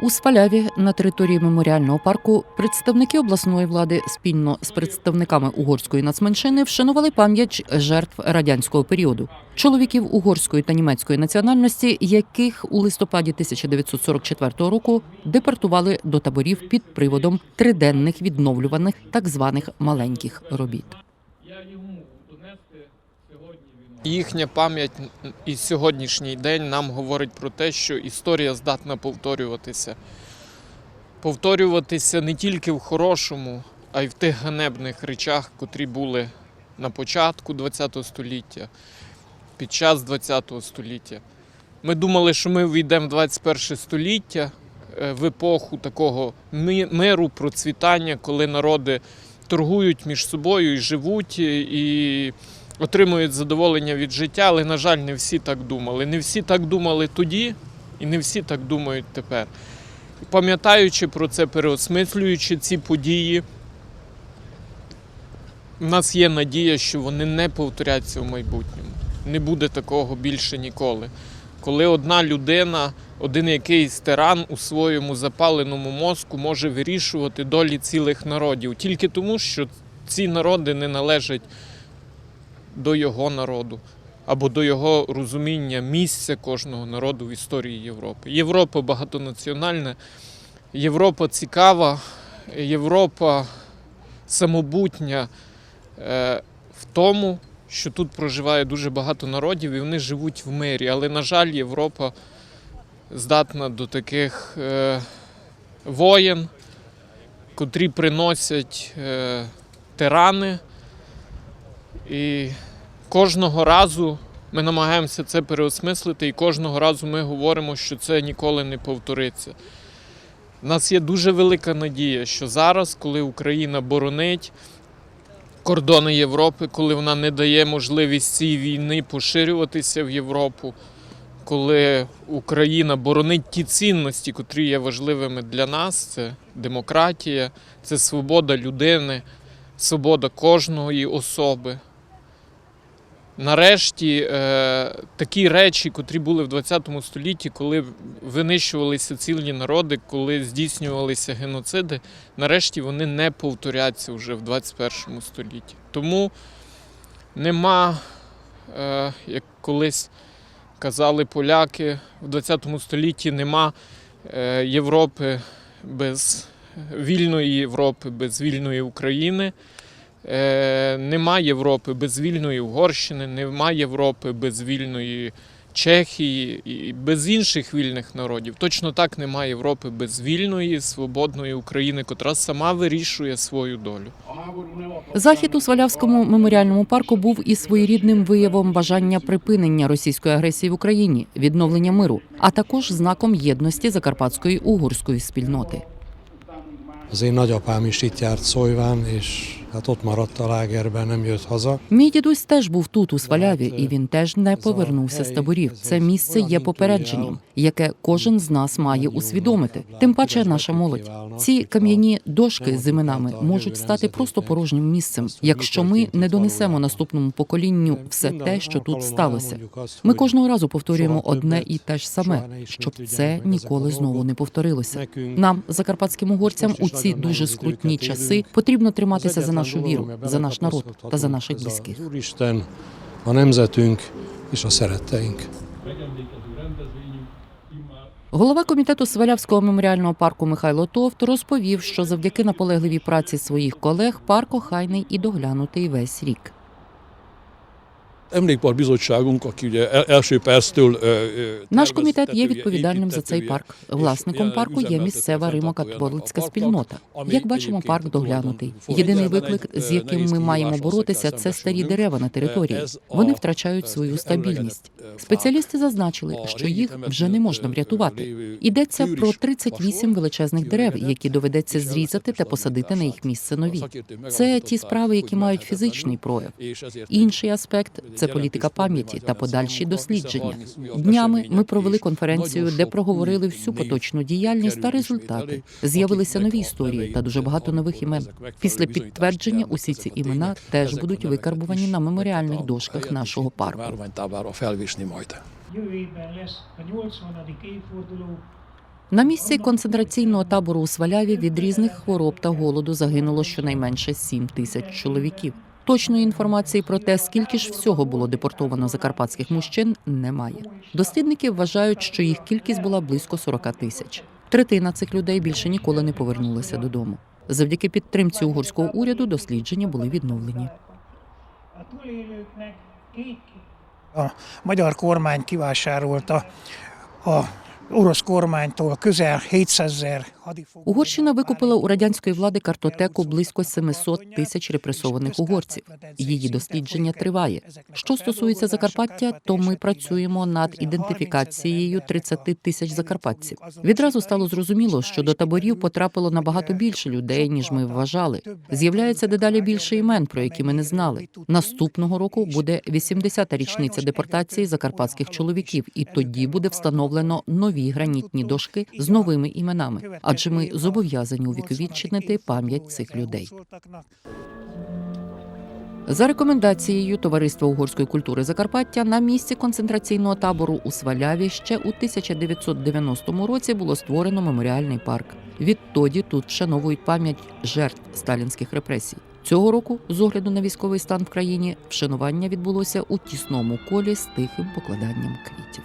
У Спаляві на території меморіального парку представники обласної влади спільно з представниками угорської нацменшини вшанували пам'ять жертв радянського періоду. Чоловіків угорської та німецької національності, яких у листопаді 1944 року депортували до таборів під приводом триденних відновлюваних так званих маленьких робіт. Їхня пам'ять і сьогоднішній день нам говорить про те, що історія здатна повторюватися. Повторюватися не тільки в хорошому, а й в тих ганебних речах, котрі були на початку ХХ століття, під час ХХ століття. Ми думали, що ми війдемо в 21 століття е, в епоху такого миру, процвітання, коли народи торгують між собою і живуть, і отримують задоволення від життя, але, на жаль, не всі так думали. Не всі так думали тоді, і не всі так думають тепер. Пам'ятаючи про це, переосмислюючи ці події, в нас є надія, що вони не повторяться в майбутньому. Не буде такого більше ніколи. Коли одна людина, один якийсь тиран у своєму запаленому мозку може вирішувати долі цілих народів тільки тому, що ці народи не належать до його народу або до його розуміння місця кожного народу в історії Європи. Європа багатонаціональна, Європа цікава, Європа самобутня е, в тому, що тут проживає дуже багато народів і вони живуть в мирі. Але, на жаль, Європа здатна до таких е, воєн, котрі приносять е, тирани. І кожного разу ми намагаємося це переосмислити, і кожного разу ми говоримо, що це ніколи не повториться. У нас є дуже велика надія, що зараз, коли Україна боронить кордони Європи, коли вона не дає можливість цій війни поширюватися в Європу, коли Україна боронить ті цінності, котрі є важливими для нас, це демократія, це свобода людини, свобода кожної особи. Нарешті е, такі речі, котрі були в ХХ столітті, коли винищувалися цілі народи, коли здійснювалися геноциди, нарешті вони не повторяться вже в 21 столітті. Тому нема, е, як колись казали поляки, в ХХ столітті нема е, Європи без вільної Європи, без вільної України. Е, нема Європи без вільної Угорщини, нема Європи без вільної Чехії і без інших вільних народів. Точно так немає Європи без вільної, свободної України, котра сама вирішує свою долю. Захід у Свалявському меморіальному парку був і своєрідним виявом бажання припинення російської агресії в Україні, відновлення миру, а також знаком єдності закарпатської угорської спільноти. Az én nagyapám is itt járt Szójván, és hát ott maradt a lágerben, nem jött haza. Мій дідусь теж був тут, у Сваляві, і він теж не повернувся з таборів. Це місце є попередженням, яке кожен з нас має усвідомити. Тим паче наша молодь. Ці кам'яні дошки з іменами можуть стати просто порожнім місцем, якщо ми не донесемо наступному поколінню все те, що тут сталося. Ми кожного разу повторюємо одне і те ж саме, щоб це ніколи знову не повторилося. Нам, закарпатським угорцям, у ці дуже скрутні часи потрібно триматися за нашу віру, за наш народ та за наших близьких. Голова комітету Свалявського меморіального парку Михайло Товт розповів, що завдяки наполегливій праці своїх колег парк охайний і доглянутий весь рік. Emlékpark Bizottságunk, aki ugye első perctől ö, ö, Наш комітет є відповідальним за цей парк. Власником парку є місцева римо-католицька спільнота. Як бачимо, парк доглянутий. Єдиний виклик, з е, яким ми маємо боротися, це старі дерева на території. Вони втрачають свою стабільність. е. Спеціалісти зазначили, що їх вже не можна е, врятувати. Йдеться про Юріш 38 величезних дерев, які доведеться зрізати та посадити на їх місце нові. Це ті справи, які мають фізичний прояв. Інший аспект це політика пам'яті та подальші дослідження. Днями ми провели конференцію, де проговорили всю поточну діяльність та результати. З'явилися нові історії та дуже багато нових імен. Після підтвердження усі ці імена теж будуть викарбувані на меморіальних дошках нашого парку. Márványtáblára felvisni majd. Jövő évben lesz a 80. évforduló На місці концентраційного табору у Сваляві від різних хвороб та голоду загинуло щонайменше 7 тисяч чоловіків. Точної інформації про те, скільки ж всього було депортовано закарпатських мужчин, немає. Дослідники вважають, що їх кількість була близько 40 тисяч. Третина цих людей більше ніколи не повернулася додому. Завдяки підтримці угорського уряду дослідження були відновлені. A magyar kormány kivásárolta a orosz kormánytól közel 700 ezer hadifoglyot. Угорщина викупила у радянської влади картотеку близько 700 тисяч репресованих угорців. Її дослідження триває. Що стосується Закарпаття, то ми працюємо над ідентифікацією 30 тисяч закарпатців. Відразу стало зрозуміло, що до таборів потрапило набагато більше людей, ніж ми вважали. З'являється дедалі більше імен, про які ми не знали. Наступного року буде 80-та річниця депортації закарпатських чоловіків, і тоді буде встановлено нові гранітні дошки з новими іменами. Адже ми зобов'язані увіковічнити пам'ять цих людей. За рекомендацією Товариства угорської культури Закарпаття на місці концентраційного табору у Сваляві ще у 1990 році було створено меморіальний парк. Відтоді тут вшановують пам'ять жертв сталінських репресій. Цього року, з огляду на військовий стан в країні, вшанування відбулося у тісному колі з тихим покладанням квітів.